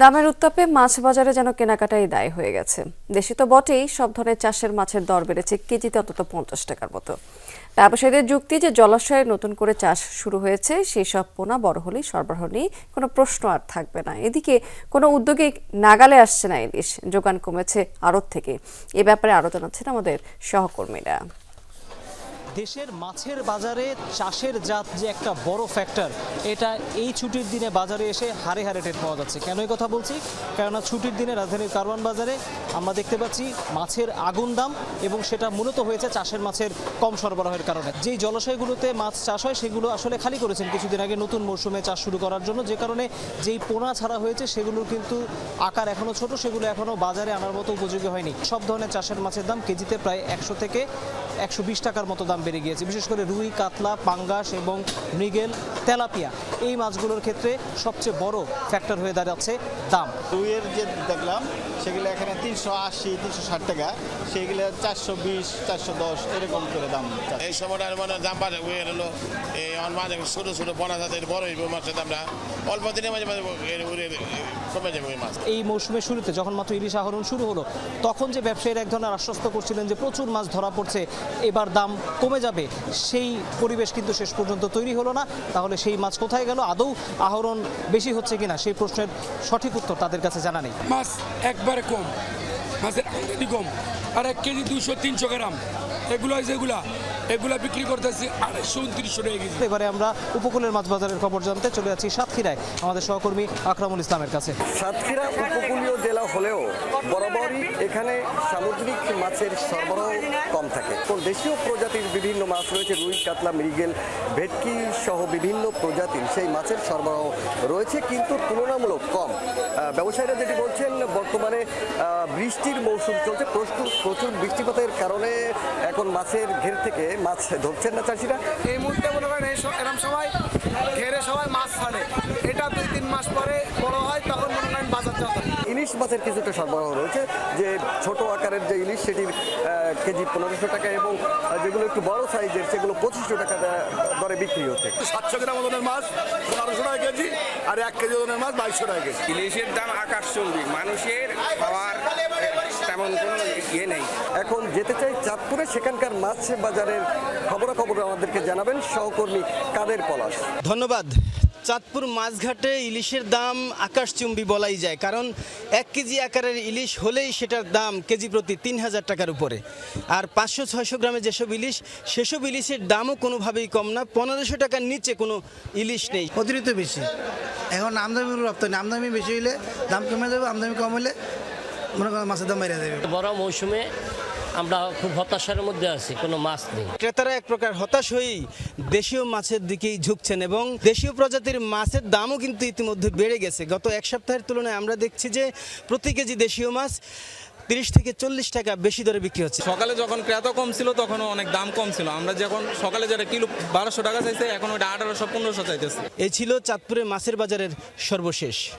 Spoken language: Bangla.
দামের উত্তাপে মাছ বাজারে যেন কেনাকাটাই দায় হয়ে গেছে। দেশে তো বটেই, সব ধরনের চাষের মাছের দর বেড়েছে কেজিতে অন্তত পঞ্চাশ টাকার মতো। ব্যবসায়ীদের যুক্তি যে জলাশয়ে নতুন করে চাষ শুরু হয়েছে, সেই সব পোনা বড় হলেই সরবরাহ নিয়ে কোনো প্রশ্ন আর থাকবে না। এদিকে কোনো উদ্যোগে নাগালে আসছে না ইলিশ যোগান কমেছে আড়ত থেকে। এ ব্যাপারে আরও জানাচ্ছেন আমাদের সহকর্মীরা। দেশের মাছের বাজারে চাষের জাত যে একটা বড় ফ্যাক্টর এটা এই ছুটির দিনে বাজারে এসে হারে হারে টের পাওয়া যাচ্ছে। কেন এই কথা বলছি? কেননা ছুটির দিনে রাজধানীর কারওয়ান বাজারে আমরা দেখতে পাচ্ছি মাছের আগুন দাম এবং সেটা মূলত হয়েছে চাষের মাছের কম সরবরাহের কারণে। যেই জলাশয়গুলোতে মাছ চাষ হয়, সেগুলো আসলে খালি করেছেন কিছুদিন আগে নতুন মৌসুমে চাষ শুরু করার জন্য। যে কারণে যেই পোনা ছাড়া হয়েছে সেগুলোর কিন্তু আকার এখনও ছোট, সেগুলো এখনও বাজারে আনার মতো উপযোগী হয়নি। সব ধরনের চাষের মাছের দাম কেজিতে প্রায় একশো থেকে একশো বিশ টাকার মতো দাম বেড়ে গিয়েছে। বিশেষ করে রুই কাতলা পাঙ্গাস এবং মৃগেল তেলাপিয়া। এই মাছগুলোর ক্ষেত্রে সবচেয়ে বড় ফ্যাক্টর হয়ে দাঁড়াচ্ছে দাম। রুইয়ের যে দেখলাম সেগুলো এখানে তিনশো আশি তিনশো ষাট টাকা। সেগুলো চারশো বিশ চারশো দশ এরকম করে দাম এই সময়টার মানে দাম বাড়ে হলো এই মাঝে ছোটো ছোটো পনা সাথে বড় হইব মাছের দামটা। অল্প দিনের মাঝে মাঝে কমে যাবে ওই মাছ। এই মৌসুমের শুরুতে যখন মাত্র ইলিশ আহরণ শুরু হলো তখন যে ব্যবসায়ীরা এক ধরনের আশ্বস্ত করছিলেন যে প্রচুর মাছ ধরা পড়ছে এবার দাম কমে যাবে। সেই পরিবেশ কিন্তু শেষ পর্যন্ত তৈরি হলো না। তাহলে সেই মাছ কোথায় গেল? আদৌ আহরণ বেশি হচ্ছে কিনা? সেই প্রশ্নের সঠিক উত্তর তাদের কাছে জানা নেই। মাছ একবারে কম। মাছের আমদানি কম। আর এক কেজি দুশো তিনশো গ্রাম। এগুলো যেগুলা এগুলা বিক্রি করতেছি আড়াইশো উনত্রিশশো টাকা কেজি। এবারে আমরা উপকূলের মাছ বাজারের খবর জানতে চলে যাচ্ছি সাতক্ষীরায় আমাদের সহকর্মী আকরামুল ইসলামের কাছে। সাতক্ষীরা উপকূলীয় জেলা হলেও বরাবরই এখানে সামুদ্রিক মাছের সরবরাহ কম থাকে। তো দেশীয় প্রজাতির বিভিন্ন মাছ রয়েছে রুই কাতলা মৃগেল ভেটকি সহ বিভিন্ন প্রজাতির সেই মাছের সরবরাহ রয়েছে কিন্তু তুলনামূলক কম। ব্যবসায়ীরা যেটি বলছেন বর্তমানে বৃষ্টির মৌসুম চলছে প্রচুর প্রচুর বৃষ্টিপাতের কারণে মাছের ঘের থেকে মাছ ধরছেন না চাষিরা? এই মুহূর্তে মনে করেন এরম সময় ঘেরে সবাই মাছ ছাড়ে। এটা দুই তিন মাস পরে বড় হয় তখন মনে করেন বাজার যাতে ইলিশ মাছের কিছুটা সরবরাহ রয়েছে যে ছোট আকারের যে ইলিশ সেটির কেজি পনেরোশো টাকা এবং যেগুলো একটু বড় সাইজের সেগুলো পঁচিশশো টাকা দরে বিক্রি হচ্ছে। সাতশো গ্রাম ওজনের মাছ পনেরোশো টাকা কেজি আর এক কেজি ওজনের মাছ বাইশশো টাকা কেজি। ইলিশের দাম আকাশ আকাশচুম্বী মানুষের খাওয়ার তেমন কোনো ইয়ে নেই। এখন যেতে চাই চাঁদপুরে সেখানকার মাছ বাজারের খবরাখবর আমাদেরকে জানাবেন সহকর্মী কাদের পলাশ। ধন্যবাদ। চাঁদপুর মাছঘাটে ইলিশের দাম আকাশচুম্বী বলাই যায় কারণ এক কেজি আকারের ইলিশ হলেই সেটার দাম কেজি প্রতি তিন হাজার টাকার উপরে। আর পাঁচশো ছয়শো গ্রামে যেসব ইলিশ সেসব ইলিশের দামও কোনোভাবেই কম না। পনেরোশো টাকার নিচে কোনো ইলিশ নেই। অতিরিক্ত বেশি। এখন আমদানি রপ্তানি আমদানি বেশি হইলে দাম কমে যাবে আমদানি কম হলে মনে করেন মাছের দাম বেড়ে যাবে। বড় মৌসুমে আমরা খুব হতাশার মধ্যে আছি কোনো মাছ নেই। ক্রেতারা এক প্রকার হতাশ হয়েই দেশীয় মাছের দিকেই ঝুঁকছেন এবং দেশীয় প্রজাতির মাছের দামও কিন্তু ইতিমধ্যে বেড়ে গেছে। গত এক সপ্তাহের তুলনায় আমরা দেখছি যে প্রতি কেজি দেশীয় মাছ তিরিশ থেকে চল্লিশ টাকা বেশি দরে বিক্রি হচ্ছে। সকালে যখন ক্রেতা কম ছিল তখন অনেক দাম কম ছিল। আমরা যখন সকালে যেটা কিলো বারোশো টাকা চাইছে এখন ওটা আঠারোশো পনেরোশো চাইতেছে। এই ছিল চাঁদপুরে মাছের বাজারের সর্বশেষ।